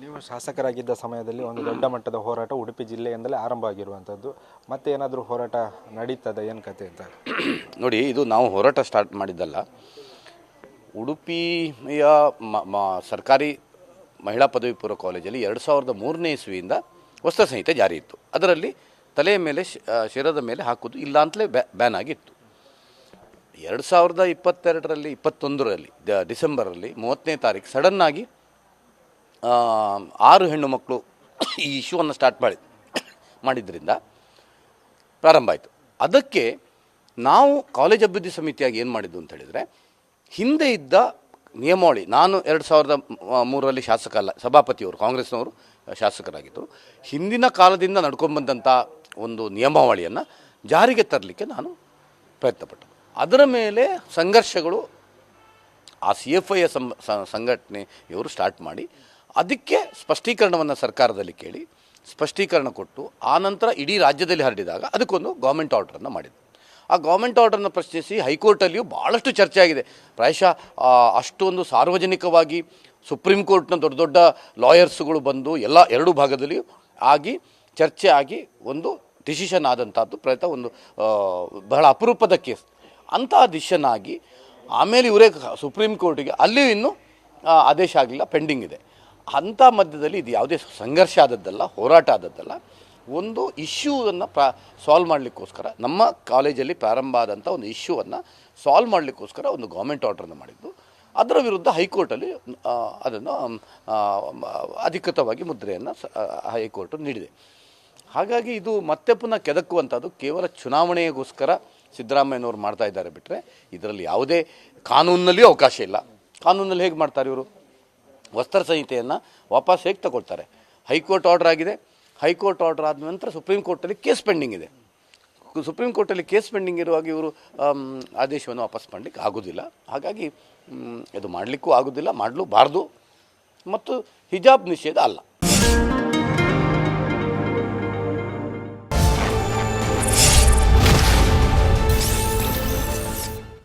ನೀವು ಶಾಸಕರಾಗಿದ್ದ ಸಮಯದಲ್ಲಿ ಒಂದು ದೊಡ್ಡ ಮಟ್ಟದ ಹೋರಾಟ ಉಡುಪಿ ಜಿಲ್ಲೆಯಿಂದಲೇ ಆರಂಭ ಆಗಿರುವಂಥದ್ದು ಮತ್ತೆ ಏನಾದರೂ ಹೋರಾಟ ನಡೀತದೆ, ಏನು ಕತೆ ಅಂತ? ನೋಡಿ, ಇದು ನಾವು ಹೋರಾಟ ಸ್ಟಾರ್ಟ್ ಮಾಡಿದ್ದಲ್ಲ. ಉಡುಪಿಯ ಮ ಸರ್ಕಾರಿ ಮಹಿಳಾ ಪದವಿ ಪೂರ್ವ ಕಾಲೇಜಲ್ಲಿ ಎರಡು ಸಾವಿರದ ಮೂರನೇ ಇಸ್ವಿಯಿಂದ ವಸ್ತ್ರ ಸಂಹಿತೆ ಜಾರಿ ಇತ್ತು. ಅದರಲ್ಲಿ ತಲೆಯ ಮೇಲೆ ಶಿರದ ಮೇಲೆ ಹಾಕೋದು ಇಲ್ಲ ಅಂತಲೇ ಬ್ಯಾ, ಬ್ಯಾನ್ ಆಗಿತ್ತು. ಎರಡು ಸಾವಿರದ ಇಪ್ಪತ್ತೆರಡರಲ್ಲಿ, ಇಪ್ಪತ್ತೊಂದರಲ್ಲಿ ಡಿಸೆಂಬರಲ್ಲಿ ಮೂವತ್ತನೇ ತಾರೀಕು ಸಡನ್ನಾಗಿ ಆರು ಹೆಣ್ಣು ಮಕ್ಕಳು ಈ ಶೂವನ್ನು ಸ್ಟಾರ್ಟ್ ಮಾಡಿ ಮಾಡಿದ್ದರಿಂದ ಪ್ರಾರಂಭ ಆಯಿತು. ಅದಕ್ಕೆ ನಾವು ಕಾಲೇಜ್ ಅಭಿವೃದ್ಧಿ ಸಮಿತಿಯಾಗಿ ಏನು ಮಾಡಿದ್ದು ಅಂತ ಹೇಳಿದರೆ, ಹಿಂದೆ ಇದ್ದ ನಿಯಮಾವಳಿ, ನಾನು ಎರಡು ಸಾವಿರದ ಮೂರರಲ್ಲಿ ಶಾಸಕ ಅಲ್ಲ ಸಭಾಪತಿಯವರು, ಕಾಂಗ್ರೆಸ್ನವರು ಶಾಸಕರಾಗಿದ್ದರು ಹಿಂದಿನ ಕಾಲದಿಂದ ನಡ್ಕೊಂಡ್ಬಂದಂಥ ಒಂದು ನಿಯಮಾವಳಿಯನ್ನು ಜಾರಿಗೆ ತರಲಿಕ್ಕೆ ನಾನು ಪ್ರಯತ್ನಪಟ್ಟೆ. ಅದರ ಮೇಲೆ ಸಂಘರ್ಷಗಳು ಆ ಸಿ ಎಫ್ ಐಯ ಸಂಘಟನೆ ಇವರು ಸ್ಟಾರ್ಟ್ ಮಾಡಿ ಅದಕ್ಕೆ ಸ್ಪಷ್ಟೀಕರಣವನ್ನು ಸರ್ಕಾರದಲ್ಲಿ ಕೇಳಿ, ಸ್ಪಷ್ಟೀಕರಣ ಕೊಟ್ಟು, ಆ ನಂತರ ಇಡೀ ರಾಜ್ಯದಲ್ಲಿ ಹರಡಿದಾಗ ಅದಕ್ಕೊಂದು ಗೌರ್ಮೆಂಟ್ ಆರ್ಡ್ರನ್ನು ಮಾಡಿದ್ದು ಆ ಗೌರ್ಮೆಂಟ್ ಆರ್ಡ್ರನ್ನು ಪ್ರಶ್ನಿಸಿ ಹೈಕೋರ್ಟಲ್ಲಿಯೂ ಭಾಳಷ್ಟು ಚರ್ಚೆ ಆಗಿದೆ. ಪ್ರಾಯಶಃ ಅಷ್ಟೊಂದು ಸಾರ್ವಜನಿಕವಾಗಿ ಸುಪ್ರೀಂ ಕೋರ್ಟ್ನ ದೊಡ್ಡ ದೊಡ್ಡ ಲಾಯರ್ಸ್ಗಳು ಬಂದು ಎಲ್ಲ ಎರಡು ಭಾಗದಲ್ಲಿಯೂ ಆಗಿ, ಚರ್ಚೆ ಆಗಿ ಒಂದು ಡಿಸಿಷನ್ ಆದಂಥದ್ದು ಪ್ರಯತ್ನ, ಒಂದು ಬಹಳ ಅಪರೂಪದ ಕೇಸ್. ಅಂತಹ ಡಿಸಿಷನ್ ಆಗಿ ಆಮೇಲೆ ಇವರೇ ಸುಪ್ರೀಂ ಕೋರ್ಟಿಗೆ, ಅಲ್ಲಿಯೂ ಇನ್ನೂ ಆದೇಶ ಆಗಲಿಲ್ಲ, ಪೆಂಡಿಂಗ್ ಇದೆ. ಅಂಥ ಮಧ್ಯದಲ್ಲಿ ಇದು ಯಾವುದೇ ಸಂಘರ್ಷ ಆದದ್ದಲ್ಲ, ಹೋರಾಟ ಆದದ್ದಲ್ಲ. ಒಂದು ಇಶ್ಯೂವನ್ನು ಪ್ರಾ ಸಾಲ್ವ್ ಮಾಡಲಿಕ್ಕೋಸ್ಕರ, ನಮ್ಮ ಕಾಲೇಜಲ್ಲಿ ಪ್ರಾರಂಭ ಆದಂಥ ಒಂದು ಇಶ್ಯೂವನ್ನು ಸಾಲ್ವ್ ಮಾಡಲಿಕ್ಕೋಸ್ಕರ ಒಂದು ಗೌರ್ಮೆಂಟ್ ಆರ್ಡ್ರನ್ನು ಮಾಡಿದ್ದು. ಅದರ ವಿರುದ್ಧ ಹೈಕೋರ್ಟಲ್ಲಿ ಅದನ್ನು ಅಧಿಕೃತವಾಗಿ ಮುದ್ರೆಯನ್ನು ಹೈಕೋರ್ಟ್ ನೀಡಿದೆ. ಹಾಗಾಗಿ ಇದು ಮತ್ತೆ ಪುನಃ ಕೆದಕುವಂಥದ್ದು ಕೇವಲ ಚುನಾವಣೆಗೋಸ್ಕರ ಸಿದ್ದರಾಮಯ್ಯನವರು ಮಾಡ್ತಾ ಇದ್ದಾರೆ ಬಿಟ್ಟರೆ ಇದರಲ್ಲಿ ಯಾವುದೇ ಕಾನೂನಿನಲ್ಲಿಯೂ ಅವಕಾಶ ಇಲ್ಲ. ಕಾನೂನಲ್ಲಿ ಹೇಗೆ ಮಾಡ್ತಾರೆ ಇವರು? ವಸ್ತ್ರ ಸಂಹಿತೆಯನ್ನು ವಾಪಸ್ ಹೇಗೆ ತಗೊಳ್ತಾರೆ? ಹೈಕೋರ್ಟ್ ಆರ್ಡರ್ ಆಗಿದೆ. ಹೈಕೋರ್ಟ್ ಆರ್ಡರ್ ಆದ ನಂತರ ಸುಪ್ರೀಂ ಕೋರ್ಟಲ್ಲಿ ಕೇಸ್ ಪೆಂಡಿಂಗ್ ಇದೆ. ಸುಪ್ರೀಂ ಕೋರ್ಟಲ್ಲಿ ಕೇಸ್ ಪೆಂಡಿಂಗ್ ಇರುವಾಗ ಇವರು ಆದೇಶವನ್ನು ವಾಪಸ್ ಮಾಡಲಿಕ್ಕೆ ಆಗೋದಿಲ್ಲ. ಹಾಗಾಗಿ ಇದು ಮಾಡಲಿಕ್ಕೂ ಆಗೋದಿಲ್ಲ, ಮಾಡಲೂಬಾರ್ದು. ಮತ್ತು ಹಿಜಾಬ್ ನಿಷೇಧ ಅಲ್ಲ.